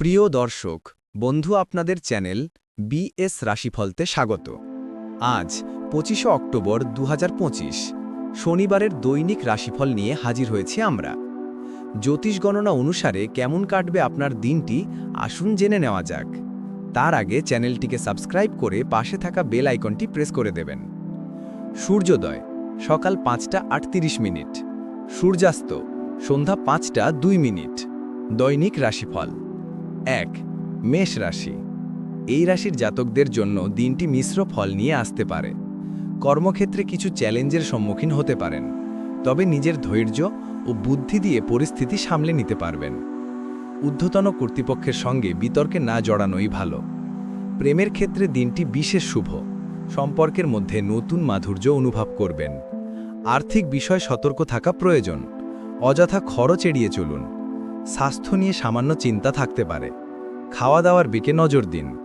প্রিয় দর্শক, বন্ধু আপনাদের চ্যানেল বিএস রাশিফলতে স্বাগত। আজ পঁচিশে অক্টোবর দু হাজার পঁচিশ, শনিবারের দৈনিক রাশিফল নিয়ে হাজির হয়েছি আমরা। জ্যোতিষ গণনা অনুসারে কেমন কাটবে আপনার দিনটি, আসুন জেনে নেওয়া যাক। তার আগে চ্যানেলটিকে সাবস্ক্রাইব করে পাশে থাকা বেল আইকনটি প্রেস করে দেবেন। সূর্যোদয়, সকাল পাঁচটা আটত্রিশ মিনিট। সূর্যাস্ত, সন্ধ্যা পাঁচটা দুই মিনিট। দৈনিক রাশিফল। এক, মেষ রাশি। এই রাশির জাতকদের জন্য দিনটি মিশ্র ফল নিয়ে আসতে পারে। কর্মক্ষেত্রে কিছু চ্যালেঞ্জের সম্মুখীন হতে পারেন। তবে নিজের ধৈর্য ও বুদ্ধি দিয়ে পরিস্থিতি সামলে নিতে পারবেন। ঊর্ধ্বতন কর্তৃপক্ষের সঙ্গে বিতর্কে না জড়ানোই ভালো। প্রেমের ক্ষেত্রে দিনটি বিশেষ শুভ। সম্পর্কের মধ্যে নতুন মাধুর্য অনুভব করবেন। আর্থিক বিষয় সতর্ক থাকা প্রয়োজন। অযথা খরচ এড়িয়ে চলুন। স্বাস্থ্য নিয়ে সামান্য চিন্তা থাকতে পারে। খাওয়া দাওয়ার দিকে নজর দিন।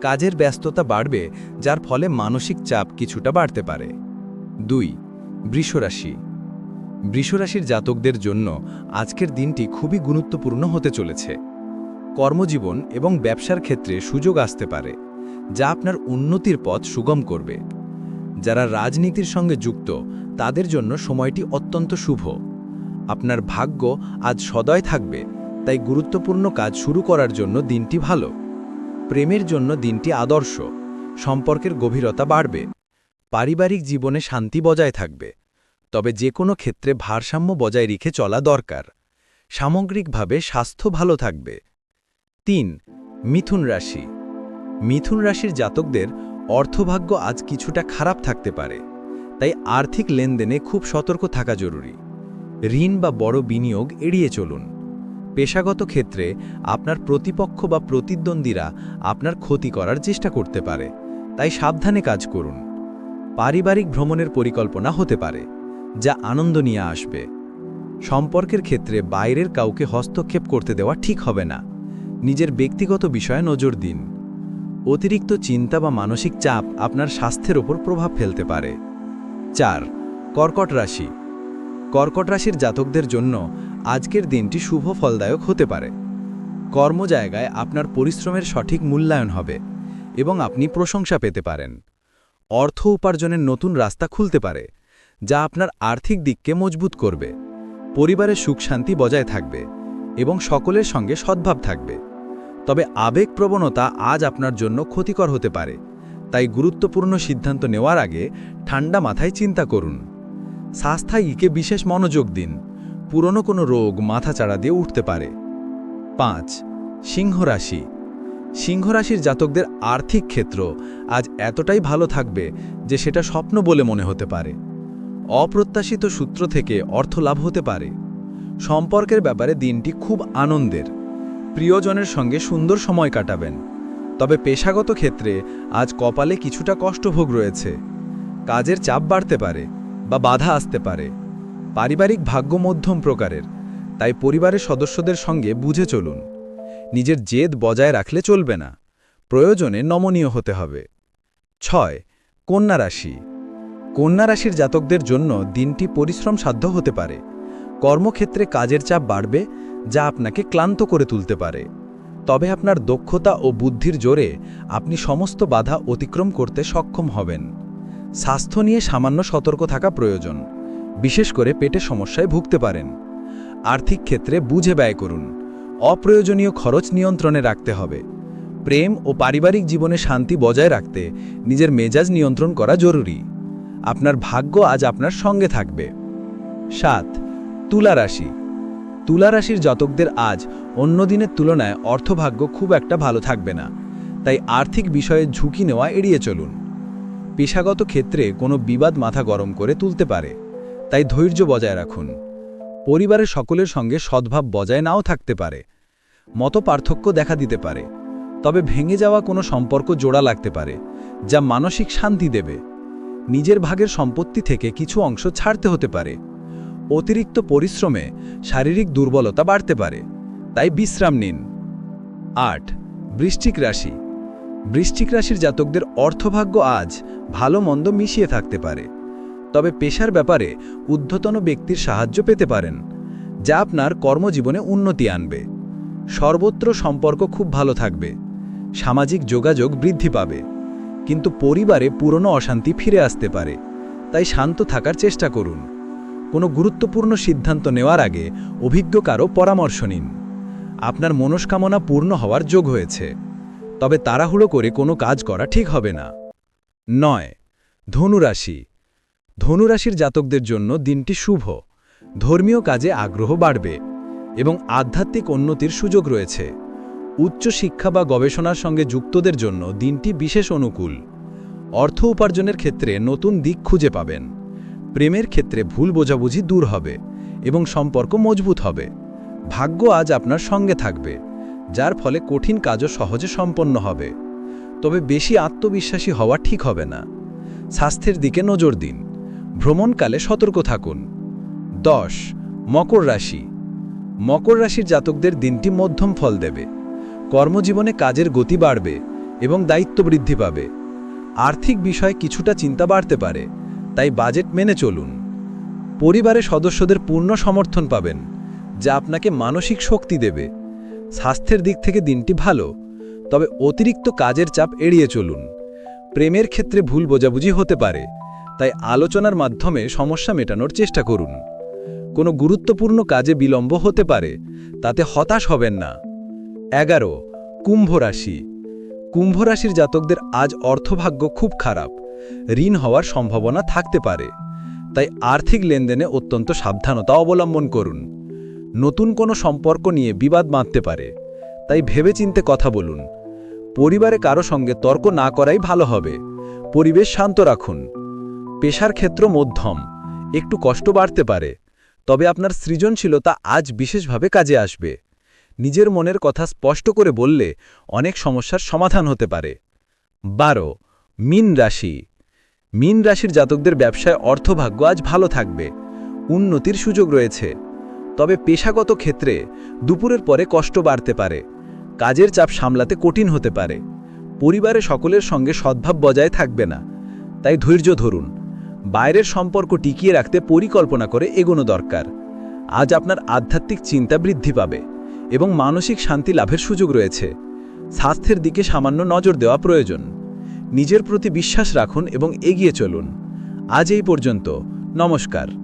কাজের ব্যস্ততা বাড়বে, যার ফলে মানসিক চাপ কিছুটা বাড়তে পারে। দুই, বৃষরাশি। বৃষরাশির জাতকদের জন্য আজকের দিনটি খুবই গুরুত্বপূর্ণ হতে চলেছে। কর্মজীবন এবং ব্যবসার ক্ষেত্রে সুযোগ আসতে পারে, যা আপনার উন্নতির পথ সুগম করবে। যারা রাজনীতির সঙ্গে যুক্ত, তাদের জন্য সময়টি অত্যন্ত শুভ। আপনার ভাগ্য আজ সদয় থাকবে, তাই গুরুত্বপূর্ণ কাজ শুরু করার জন্য দিনটি ভালো। প্রেমের জন্য দিনটি আদর্শ, সম্পর্কের গভীরতা বাড়বে, পারিবারিক জীবনে শান্তি বজায় থাকবে, তবে যে কোনো ক্ষেত্রে ভারসাম্য বজায় রেখে চলা দরকার। সামগ্রিকভাবে স্বাস্থ্য ভালো থাকবে। তিন, মিথুন রাশি। মিথুন রাশির জাতকদের অর্থভাগ্য আজ কিছুটা খারাপ থাকতে পারে, তাই আর্থিক লেনদেনে খুব সতর্ক থাকা জরুরি। ঋণ বা বড় বিনিয়োগ এড়িয়ে চলুন। পেশাগত ক্ষেত্রে আপনার প্রতিপক্ষ বা প্রতিদ্বন্দ্বীরা আপনার ক্ষতি করার চেষ্টা করতে পারে, তাই সাবধানে কাজ করুন। পারিবারিক ভ্রমণের পরিকল্পনা হতে পারে, যা আনন্দ নিয়ে আসবে। সম্পর্কের ক্ষেত্রে বাইরের কাউকে হস্তক্ষেপ করতে দেওয়া ঠিক হবে না। নিজের ব্যক্তিগত বিষয়ে নজর দিন। অতিরিক্ত চিন্তা বা মানসিক চাপ আপনার স্বাস্থ্যের ওপর প্রভাব ফেলতে পারে। চার, কর্কট রাশি। কর্কট রাশির জাতকদের জন্য আজকের দিনটি শুভ ফলদায়ক হতে পারে। কর্মজায়গায় আপনার পরিশ্রমের সঠিক মূল্যায়ন হবে এবং আপনি প্রশংসা পেতে পারেন। অর্থ উপার্জনের নতুন রাস্তা খুলতে পারে, যা আপনার আর্থিক দিককে মজবুত করবে, পরিবারের সুখ শান্তি বজায় থাকবে এবং সকলের সঙ্গে সদ্ভাব থাকবে। তবে আবেগ প্রবণতা আজ আপনার জন্য ক্ষতিকর হতে পারে, তাই গুরুত্বপূর্ণ সিদ্ধান্ত নেওয়ার আগে ঠান্ডা মাথায় চিন্তা করুন। স্বাস্থ্যায়ীকে বিশেষ মনোযোগ দিন। পুরনো কোনো রোগ মাথা চাড়া দিয়ে উঠতে পারে। পাঁচ, সিংহ রাশি। সিংহ রাশির জাতকদের আর্থিক ক্ষেত্র আজ এতটাই ভালো থাকবে যে সেটা স্বপ্ন বলে মনে হতে পারে। অপ্রত্যাশিত সূত্র থেকে অর্থ লাভ হতে পারে। সম্পর্কের ব্যাপারে দিনটি খুব আনন্দের। প্রিয়জনের সঙ্গে সুন্দর সময় কাটাবেন। তবে পেশাগত ক্ষেত্রে আজ কপালে কিছুটা কষ্টভোগ রয়েছে। কাজের চাপ বাড়তে পারে। বা বাধা আসতে পারে। পারিবারিক ভাগ্য মধ্যম প্রকারের, তাই পরিবারের সদস্যদের সঙ্গে বুঝে চলুন। নিজের জেদ বজায় রাখলে চলবে না। প্রয়োজনে নমনীয় হতে হবে। ছয়, কন্যা রাশি। কন্যা রাশির জাতকদের জন্য দিনটি পরিশ্রম সাধ্য হতে পারে। কর্মক্ষেত্রে কাজের চাপ বাড়বে, যা আপনাকে ক্লান্ত করে তুলতে পারে। তবে আপনার দক্ষতা ও বুদ্ধির জোরে আপনি সমস্ত বাধা অতিক্রম করতে সক্ষম হবেন। স্বাস্থ্য নিয়ে সামান্য সতর্ক থাকা প্রয়োজন, বিশেষ করে পেটে সমস্যায় ভুগতে পারেন। আর্থিক ক্ষেত্রে বুঝে ব্যয় করুন, অপ্রয়োজনীয় খরচ নিয়ন্ত্রণে রাখতে হবে। প্রেম ও পারিবারিক জীবনে শান্তি বজায় রাখতে নিজের মেজাজ নিয়ন্ত্রণ করা জরুরি। আপনার ভাগ্য আজ আপনার সঙ্গে থাকবে। সাত, তুলা রাশি। তুলা রাশির জাতকদের আজ অন্য দিনের তুলনায় অর্থভাগ্য খুব একটা ভালো থাকবে না, তাই আর্থিক বিষয়ে ঝুঁকি নেওয়া এড়িয়ে চলুন। পেশাগত ক্ষেত্রে কোনো বিবাদ মাথা গরম করে তুলতে পারে, তাই ধৈর্য বজায় রাখুন। পরিবারের সকলের সঙ্গে সদ্ভাব বজায় নাও থাকতে পারে মত পার্থক্য দেখা দিতে পারে, তবে ভেঙে যাওয়া কোনো সম্পর্ক জোড়া লাগতে পারে, যা মানসিক শান্তি দেবে। নিজের ভাগের সম্পত্তি থেকে কিছু অংশ ছাড়তে হতে পারে। অতিরিক্ত পরিশ্রমে শারীরিক দুর্বলতা বাড়তে পারে, তাই বিশ্রাম নিন। আট, বৃশ্চিক রাশি। বৃশ্চিক রাশির জাতকদের অর্থভাগ্য আজ ভালো মন্দ মিশিয়ে থাকতে পারে। তবে পেশার ব্যাপারে ঊর্ধ্বতন ব্যক্তির সাহায্য পেতে পারেন, যা আপনার কর্মজীবনে উন্নতি আনবে। সর্বত্র সম্পর্ক খুব ভালো থাকবে, সামাজিক যোগাযোগ বৃদ্ধি পাবে, কিন্তু পরিবারে পুরনো অশান্তি ফিরে আসতে পারে, তাই শান্ত থাকার চেষ্টা করুন। কোনো গুরুত্বপূর্ণ সিদ্ধান্ত নেওয়ার আগে অভিজ্ঞ কারও পরামর্শ নিন। আপনার মনস্কামনা পূর্ণ হওয়ার যোগ হয়েছে। তবে তাড়াহুড়ো করে কোনো কাজ করা ঠিক হবে না। নয়, ধনুরাশি। ধনুরাশির জাতকদের জন্য দিনটি শুভ। ধর্মীয় কাজে আগ্রহ বাড়বে এবং আধ্যাত্মিক উন্নতির সুযোগ রয়েছে। উচ্চ শিক্ষা বা গবেষণার সঙ্গে যুক্তদের জন্য দিনটি বিশেষ অনুকূল। অর্থ উপার্জনের ক্ষেত্রে নতুন দিক খুঁজে পাবেন। প্রেমের ক্ষেত্রে ভুল বোঝাবুঝি দূর হবে এবং সম্পর্ক মজবুত হবে। ভাগ্য আজ আপনার সঙ্গে থাকবে। যার ফলে কঠিন কাজও সহজে সম্পন্ন হবে। তবে বেশি আত্মবিশ্বাসী হওয়া ঠিক হবে না। স্বাস্থ্যের দিকে নজর দিন। ভ্রমণকালে সতর্ক থাকুন। দশ, মকর রাশি। মকর রাশির জাতকদের দিনটি মধ্যম ফল দেবে। কর্মজীবনে কাজের গতি বাড়বে এবং দায়িত্ব বৃদ্ধি পাবে। আর্থিক বিষয়ে কিছুটা চিন্তা বাড়তে পারে, তাই বাজেট মেনে চলুন। পরিবারে সদস্যদের পূর্ণ সমর্থন পাবেন, যা আপনাকে মানসিক শক্তি দেবে। স্বাস্থ্যের দিক থেকে দিনটি ভালো, তবে অতিরিক্ত কাজের চাপ এড়িয়ে চলুন। প্রেমের ক্ষেত্রে ভুল বোঝাবুঝি হতে পারে, তাই আলোচনার মাধ্যমে সমস্যা মেটানোর চেষ্টা করুন। কোনো গুরুত্বপূর্ণ কাজে বিলম্ব হতে পারে, তাতে হতাশ হবেন না। এগারো, কুম্ভ রাশি। কুম্ভ রাশির জাতকদের আজ অর্থভাগ্য খুব খারাপ, ঋণ হওয়ার সম্ভাবনা থাকতে পারে, তাই আর্থিক লেনদেনে অত্যন্ত সাবধানতা অবলম্বন করুন। নতুন কোনো সম্পর্ক নিয়ে বিবাদ বাঁধতে পারে। তাই ভেবেচিন্তে কথা বলুন। পরিবারে কারও সঙ্গে তর্ক না করাই ভালো হবে। পরিবেশ শান্ত রাখুন। পেশার ক্ষেত্র মধ্যম। একটু কষ্ট বাড়তে পারে। তবে আপনার সৃজনশীলতা আজ বিশেষভাবে কাজে আসবে। নিজের মনের কথা স্পষ্ট করে বললে অনেক সমস্যার সমাধান হতে পারে। বারো। মিন রাশি। মিন রাশির জাতকদের ব্যবসায় অর্থভাগ্য আজ ভালো থাকবে। উন্নতির সুযোগ রয়েছে। তবে পেশাগত ক্ষেত্রে দুপুরের পরে কষ্ট বাড়তে পারে। কাজের চাপ সামলাতে কঠিন হতে পারে। পরিবারে সকলের সঙ্গে সদ্ভাব বজায় থাকবে না। তাই ধৈর্য ধরুন। বাইরের সম্পর্ক টিকিয়ে রাখতে পরিকল্পনা করে এগোনো দরকার। আজ আপনার আধ্যাত্মিক চিন্তা বৃদ্ধি পাবে এবং মানসিক শান্তি লাভের সুযোগ রয়েছে। স্বাস্থ্যের দিকে সামান্য নজর দেওয়া প্রয়োজন। নিজের প্রতি বিশ্বাস রাখুন এবং এগিয়ে চলুন। আজ এই পর্যন্ত। নমস্কার।